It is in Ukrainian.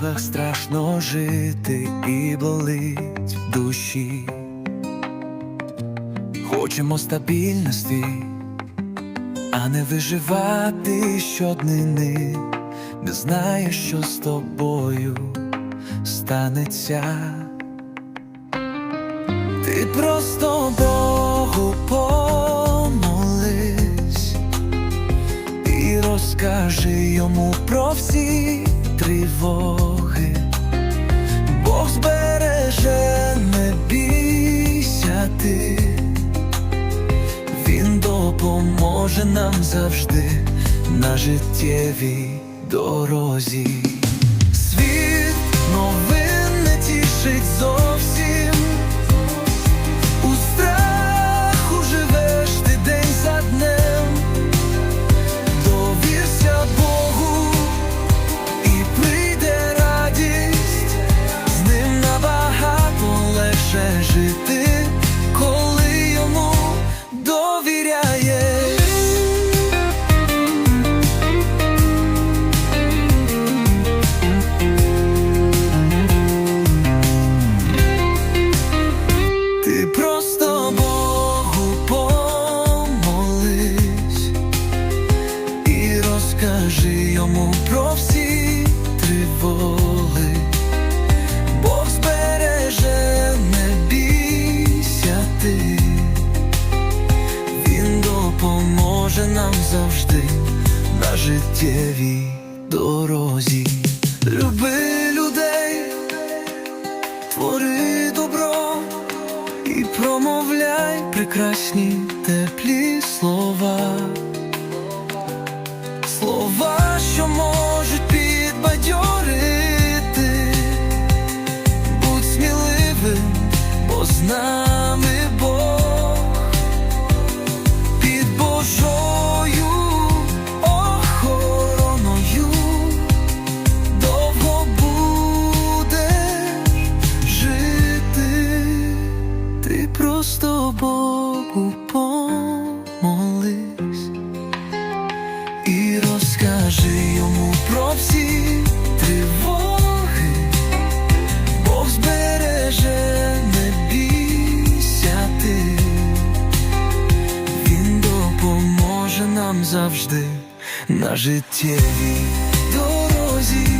складно жити і болить в душі. Хочемо стабільності, а не виживати щоднини, не знаєш, що з тобою станеться. Ти просто Богу помолись і розкажи йому про всі тривоги. Бог збереже, не бійся ти, Він допоможе нам завжди на життєвій дорозі. Світ новин тривоги. Бог збереже, не бійся ти, Він допоможе нам завжди на життєвій дорозі. Люби людей, твори добро і промовляй прекрасні теплі. Слова, просто Богу помолись і розкажи йому про всі тривоги, Бог збереже, не ти, Він допоможе нам завжди на життєвій дорозі.